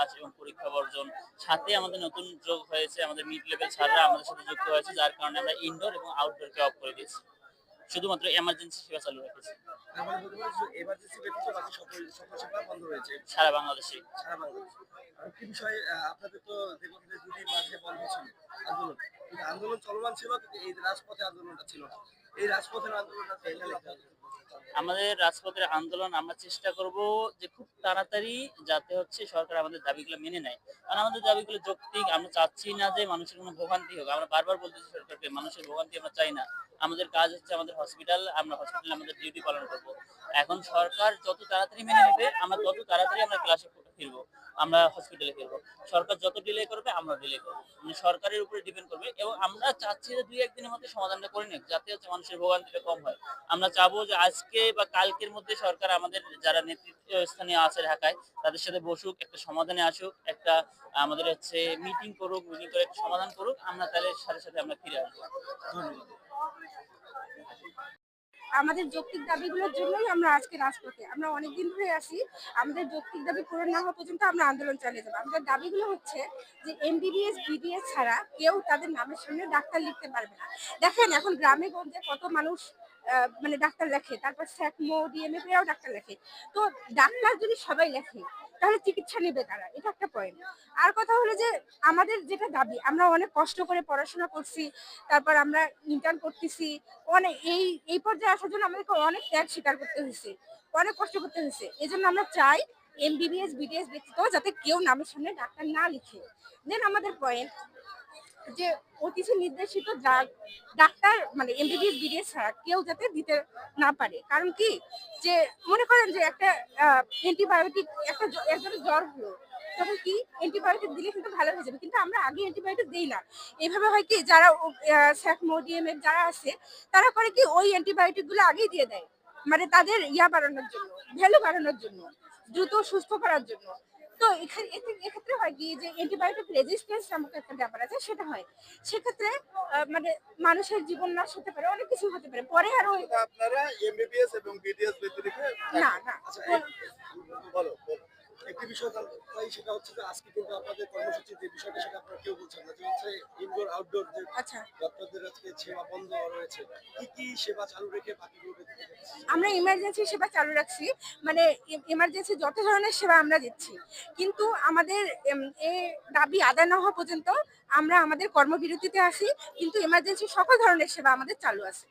Class এবং পরীক্ষা বর্জন। সাথে আমাদের নতুন যোগ হয়েছে আমাদের মিড লেভেল ছাড়া আমাদের সাথে যুক্ত হয়েছে, যার কারণে আমরা ইনডোর এবং আউটডোরকে অফ করে দিয়েছি। শুধুমাত্র এমার্জেন্সি সেবা চালু রেখেছি। সারা বাংলাদেশে। আন্দোলন চলমান ছিল এই রাজপথে আন্দোলনটা ছিল আমাদের রাজপথের আন্দোলন আমরা চেষ্টা করব যে খুব তাড়াতাড়ি যাতে হচ্ছে সরকার আমাদের দাবিগুলো মেনে নেয়। কারণ আমাদের দাবিগুলো যৌক্তিক, আমরা চাচ্ছি না যে মানুষের কোনো ভোগান্তি হোক। আমরা বারবার বলতেছি সরকারকে, মানুষের ভোগান্তি আমরা চাই না। আমাদের কাজ হচ্ছে আমাদের হসপিটাল আমরা হসপিটালে আমাদের ডিউটি পালন করব। এখন সরকার যত তাড়াতাড়ি মেনে নেবে, আমরা তত তাড়াতাড়ি আমরা ক্লাসে আমরা হসপিটালে ফিরবো সরকার যত ডিলে করবে, আমরা ডিলে করব। মানে সরকারের উপরে ডিপেন্ড করবে এবং আমরা চাচ্ছি যে দুই একদিনের মধ্যে সমাধানটা করে নিক, যাতে হচ্ছে মানুষের ভোগান্তিটা কম হয়। আমরা চাবো যে আজকে বা কালকের মধ্যে সরকার আমাদের যারা নেতৃত্ব স্থানীয় আছে ঢাকায়, তাদের সাথে বসুক, একটা সমাধানে আসুক, একটা আমাদের হচ্ছে মিটিং করুক মিটিং করে একটা সমাধান করুক, আমরা তাহলে সাথে সাথে আমরা ফিরে আসব। আমাদের যৌক্তিক দাবিগুলোর জন্যই আমরা আজকে রাজপথে, আমরা অনেকদিন ধরে আসি, আমাদের যৌক্তিক দাবি পূরণ না হওয়া পর্যন্ত আমরা আন্দোলন চালিয়ে যাব। আমাদের দাবিগুলো হচ্ছে যে এমবিবিএস বিডিএস ছাড়া কেউ তাদের নামের সামনে ডাক্তার লিখতে পারবে না। দেখেন, এখন গ্রামে গঞ্জে কত মানুষ মানে ডাক্তার লেখে, তারপর স্যাকমো ডিএমএ ডাক্তার লেখে। তো ডাক্তার যদি সবাই লেখে তাহলে চিকিৎসা নেবে তারা, এটা একটা পয়েন্ট আর কথা হলো যে, আমাদের যেটা দাবি, আমরা অনেক কষ্ট করে পড়াশোনা করছি, তারপর আমরা ইন্টার্ন করতেছি, অনেক এই এই পর্যায়ে আসার জন্য আমাদেরকে অনেক ত্যাগ স্বীকার করতে হয়েছে, অনেক কষ্ট করতে হয়েছে। এই জন্য আমরা চাই এমবিবিএস বিডিএস ব্যক্তিত্ব যাতে কেউ নামের সামনে ডাক্তার না লিখে। দেন আমাদের পয়েন্ট যে অতিথি নির্দেশিত ডাক্তার মানে এমবিবিএস বিডিএস ছাড়া কেউ যাতে দিতে না পারে। কারণ কি? যে মনে করেন যে একটা অ্যান্টিবায়োটিক একটা একজনের জ্বর হলো, তখন কি অ্যান্টিবায়োটিক দিলে কিন্তু ভালো হয়ে যাবে। কিন্তু আমরা আগে অ্যান্টিবায়োটিক দিই না। এভাবে হয় কি? যারা স্যাকমোডিয়ামের যারা আছে, তারা করে কি ওই অ্যান্টিবায়োটিকগুলো আগেই দিয়ে দেয়। মানে তাদের ইয়া বাড়ানোর জন্য ভ্যালু বাড়ানোর জন্য, দ্রুত সুস্থ করার জন্য। তো এখানে এক্ষেত্রে হয় কি যে অ্যান্টিবায়োটিক রেজিস্ট্যান্স নামক একটা ব্যাপার আছে সেটা হয়। সেক্ষেত্রে মানে মানুষের জীবন নাশ হতে পারে অনেক কিছু হতে পারে। পরে আরও আপনারা এমবিবিএস এবং বিডিএস ব্যতিরিক্ত না না। আচ্ছা বলো একটি বিষয় সেটা হচ্ছে যে আজকে কিন্তু আপনাদের কর্মসূচির যে বিষয়টা সেটা আপনারা কেউ বলছেন না যে হচ্ছে ইনডোর আউটডোর যে আচ্ছা। আপনাদের আজকে সেবা বন্ধ রয়েছে কি কি সেবা চালু রেখে বাকিগুলো ব্যতীত করছেন? আমরা ইমার্জেন্সি সেবা চালু রাখছি মানে ইমার্জেন্সি যত ধরনের সেবা আমরা দিচ্ছি কিন্তু আমাদের এ দাবি আদায় না হওয়া পর্যন্ত আমরা আমাদের কর্মবিরতিতে আসি কিন্তু ইমার্জেন্সি সকল ধরনের সেবা আমাদের চালু আছে।